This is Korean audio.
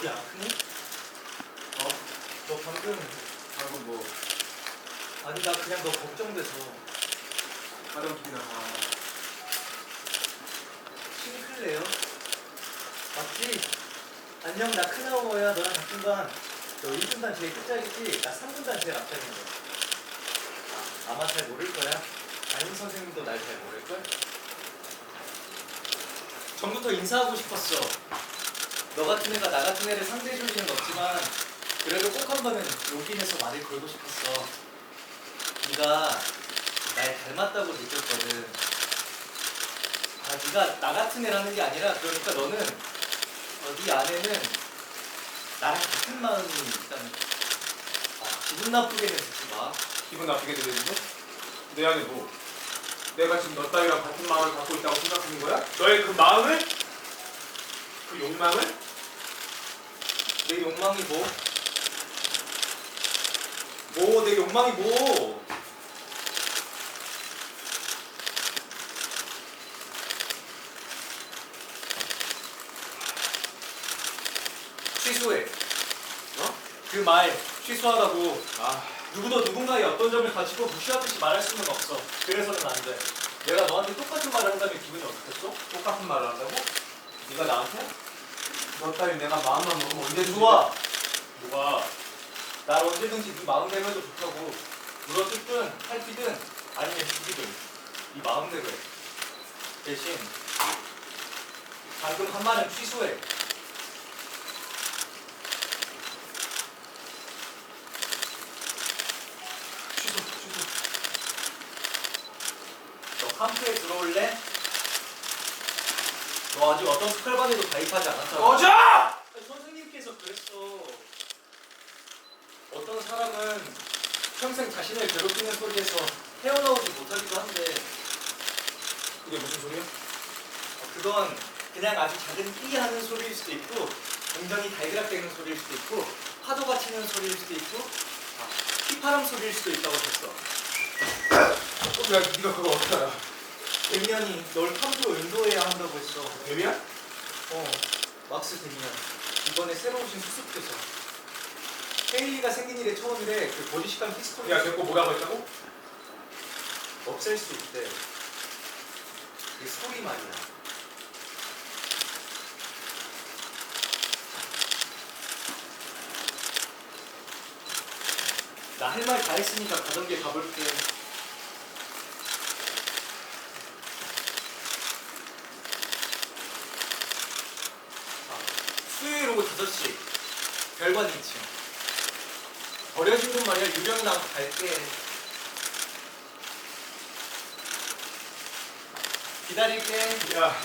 어디 아프니? 어? 너 방금 방금 뭐 아니 나 그냥 너 걱정돼서 화장실이나 가. 싱클레요? 맞지? 안녕 나 크나오야 너랑 같은 반너 1분단 제일 끝자리지? 나 3분단 제일 앞자리인 거 아, 아마 잘 모를 거야 아임 선생님도 날 잘 모를걸? 전부터 인사하고 싶었어 너 같은 애가 나 같은 애를 상대해줄 리는 없지만 그래도 꼭 한 번은 용기 내서 말을 걸고 싶었어 네가 날 닮았다고 느꼈거든 아, 네가 나 같은 애라는 게 아니라 그러니까 너는 어, 네 안에는 나랑 같은 마음이 있다는 거. 아, 기분 나쁘게는 듣지 마. 기분 나쁘게 들리는데? 내 안에 뭐? 내가 지금 너 따위랑 같은 마음을 갖고 있다고 생각하는 거야? 너의 그 마음을? 그 욕망을? 내 욕망이 뭐? 뭐, 내 욕망이 뭐? 취소해. 어? 그 말 취소하라고. 아, 누구도 누군가의 어떤 점을 가지고 무시하듯이 말할 수는 없어. 그래서는 안 돼. 내가 너한테 똑같은 말을 한다면 기분이 어떻겠어? 똑같은 말을 한다고? 네가 나한테? 너 따위 내가 마음만 먹으면 언제든지 좋아. 누가? 날 언제든지 네 마음대로 해도 좋다고. 물어뜯든 살피든 아니면 죽이든 네 마음대로 해. 대신 방금 한 말은 취소해. 취소, 취소. 너 캠프에 들어올래? 너 아직 어떤 스칼반에도 가입하지 않았잖아. 꺼져! 아니, 선생님께서 그랬어. 어떤 사람은 평생 자신을 괴롭히는 소리에서 헤어나오지 못하기도 한데 그게 무슨 소리야? 어, 그건 그냥 아주 작은 삐 하는 소리일 수도 있고 굉장히 달그락대는 소리일 수도 있고 파도가 치는 소리일 수도 있고 아, 휘파람 소리일 수도 있다고 했어. 어, 야, 네가 그거 어떻게 알아? 데미안이 널 탐구로 한다고 했어. 데미야? 어, 막스 데미안. 이번에 새로 오신 수습교사. 헤일리가 생긴 일의 처음이래. 그 보디시감 히스토리 야, 걔거 뭐라고 했다고? 없앨 수 있대. 그 소리 말이야. 나 할 말 다 했으니까 가던 길 가볼게. 아, 수요일 오후 5시. 별관 2층. 버려진 분 말이야. 유령이 나고 갈게. 기다릴게. 야,